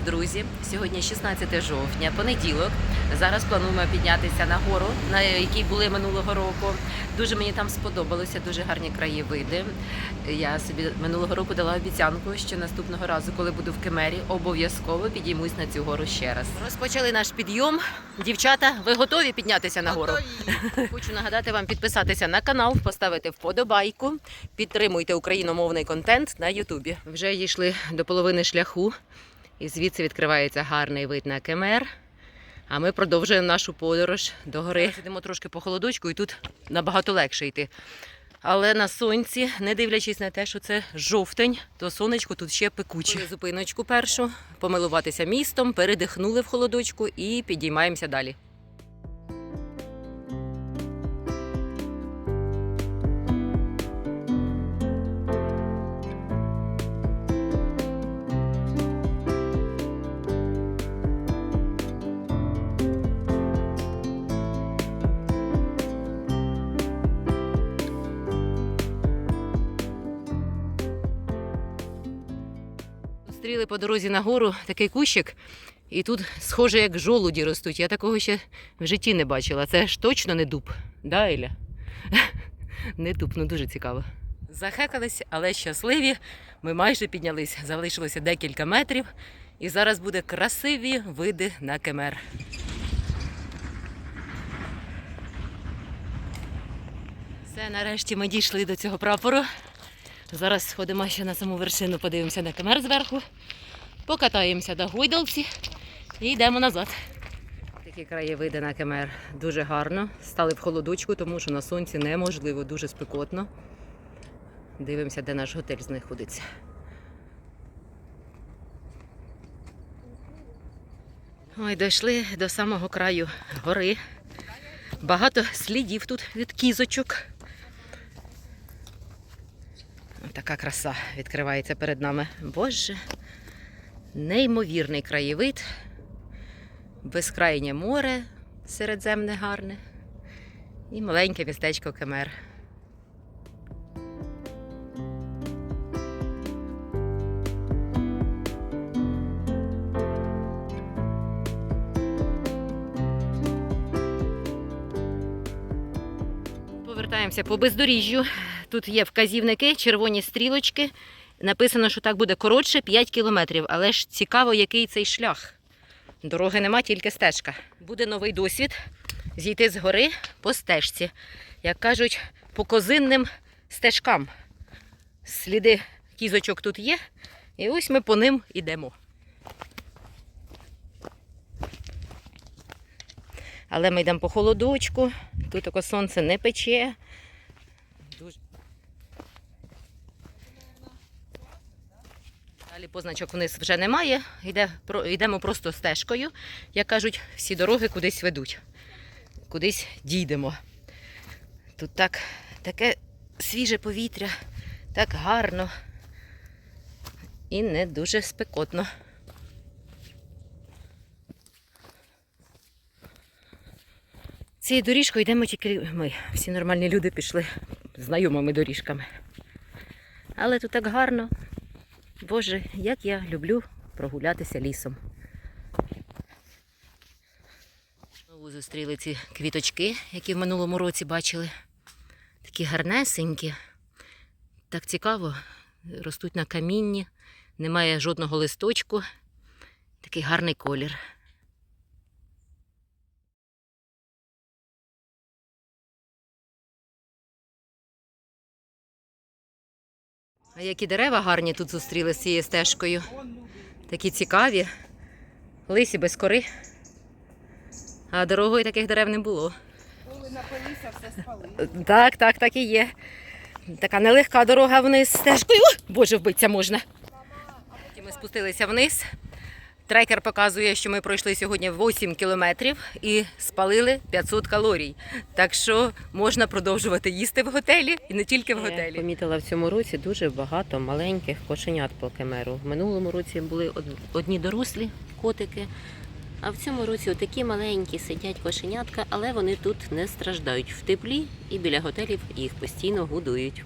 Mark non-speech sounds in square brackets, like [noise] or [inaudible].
друзі. Сьогодні 16 жовтня, понеділок. Зараз плануємо піднятися на гору, на якій були минулого року. Дуже мені там сподобалося, дуже гарні краєвиди. Я собі минулого року дала обіцянку, що наступного разу, коли буду в Кемері, обов'язково підіймусь на цю гору ще раз. Розпочали наш підйом. Дівчата, ви готові піднятися на гору? [laughs] Хочу нагадати вам підписатися на канал, поставити вподобайку, підтримуйте україномовний контент на Ютубі. Вже дійшли до половини шляху, і звідси відкривається гарний вид на Кемер. А ми продовжуємо нашу подорож до гори. Сидимо трошки по холодочку, і тут набагато легше йти. Але на сонці, не дивлячись на те, що це жовтень, то сонечко тут ще пекуче. Зупиночку першу, помилуватися містом, передихнули в холодочку і підіймаємося далі. Зустріли по дорозі на гору такий кущик, і тут, схоже, як жолуді ростуть. Я такого ще в житті не бачила. Це ж точно не дуб, да, Еля? [laughs] Не дуб, ну дуже цікаво. Захекались, але щасливі. Ми майже піднялись. Залишилося декілька метрів, і зараз буде красиві види на кемер. Все, нарешті ми дійшли до цього прапору. Зараз сходимо ще на саму вершину, подивимося на камер зверху, покатаємося до гойдалці і йдемо назад. Такі краєвиди на кемер дуже гарно. Стали в холодочку, тому що на сонці неможливо, дуже спекотно. Дивимося, де наш готель знаходиться. Ой, дійшли до самого краю гори. Багато слідів тут від кізочок. Така краса відкривається перед нами. Боже, неймовірний краєвид, безкрайнє море середземне гарне і маленьке містечко Кемер. Повертаємося по бездоріжжю. Тут є вказівники, червоні стрілочки. Написано, що так буде коротше 5 кілометрів, але ж цікаво, який цей шлях. Дороги нема, тільки стежка. Буде новий досвід зійти з гори по стежці. Як кажуть, по козинним стежкам. Сліди кізочок тут є, і ось ми по ним йдемо. Але ми йдемо по холодочку, тут таке сонце не пече. Далі позначок вниз вже немає. Йде, йдемо просто стежкою. Як кажуть, всі дороги кудись ведуть. Кудись дійдемо. Тут так, таке свіже повітря, так гарно і не дуже спекотно. Цією доріжкою йдемо тільки ми. Всі нормальні люди пішли знайомими доріжками. Але тут так гарно. Боже, як я люблю прогулятися лісом. Знову зустріли ці квіточки, які в минулому році бачили. Такі гарнесенькі. Так цікаво. Ростуть на камінні, немає жодного листочку. Такий гарний колір. А які дерева гарні тут зустріли з цією стежкою. Такі цікаві. Лисі без кори. А дорогою таких дерев не було. Так, так, так і є. Така нелегка дорога вниз стежкою. Боже, вбитися можна. Потім ми спустилися вниз. Трекер показує, що ми пройшли сьогодні 8 кілометрів і спалили 500 калорій. Так що можна продовжувати їсти в готелі і не тільки в готелі. Я помітила в цьому році дуже багато маленьких кошенят по кемеру. В минулому році були од- одні дорослі котики. А в цьому році отакі маленькі сидять кошенятка, але вони тут не страждають в теплі і біля готелів їх постійно годують.